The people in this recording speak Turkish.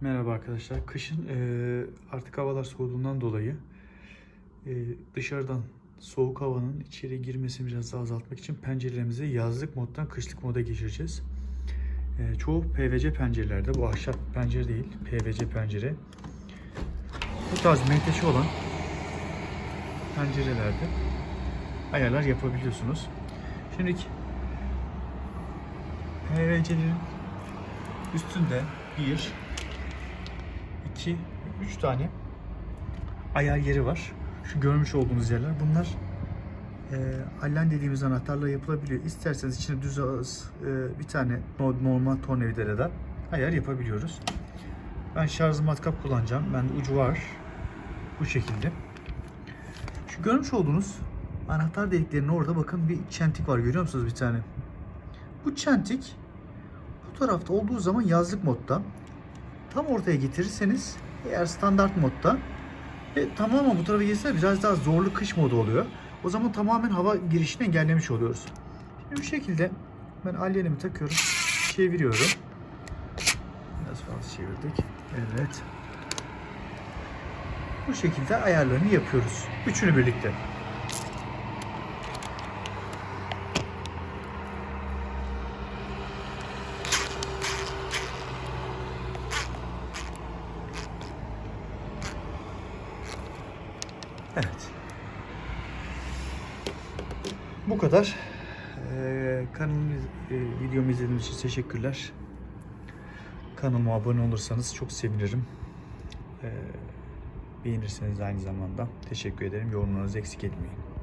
Merhaba arkadaşlar. Kışın e, artık havalar soğuduğundan dolayı e, dışarıdan soğuk havanın içeri girmesini biraz daha azaltmak için pencerelerimizi yazlık moddan kışlık moda geçireceğiz. E, çoğu PVC pencerelerde, bu ahşap pencere değil, PVC pencere. Bu tarz menteşe olan pencerelerde ayarlar yapabiliyorsunuz. Şimdi PVC'lerin üstünde bir 2, 3 tane ayar yeri var. Şu görmüş olduğunuz yerler. Bunlar e, allen dediğimiz anahtarla yapılabiliyor. İsterseniz içine düz ağız e, bir tane no- normal tornavidayla da ayar yapabiliyoruz. Ben şarj matkap kullanacağım. Bende ucu var. Bu şekilde. Şu görmüş olduğunuz anahtar deliklerinin orada bakın bir çentik var. Görüyor musunuz bir tane? Bu çentik bu tarafta olduğu zaman yazlık modda tam ortaya getirirseniz eğer standart modda ve tamamen bu tarafa gelirse biraz daha zorlu kış modu oluyor. O zaman tamamen hava girişini engellemiş oluyoruz. Şimdi bu şekilde ben alyenimi takıyorum. Çeviriyorum. Biraz fazla çevirdik. Evet. Bu şekilde ayarlarını yapıyoruz. Üçünü birlikte. Evet. Bu kadar. Ee, kanalımı, e, videomu izlediğiniz için teşekkürler. Kanalıma abone olursanız çok sevinirim. Ee, beğenirseniz aynı zamanda teşekkür ederim. Yorumlarınızı eksik etmeyin.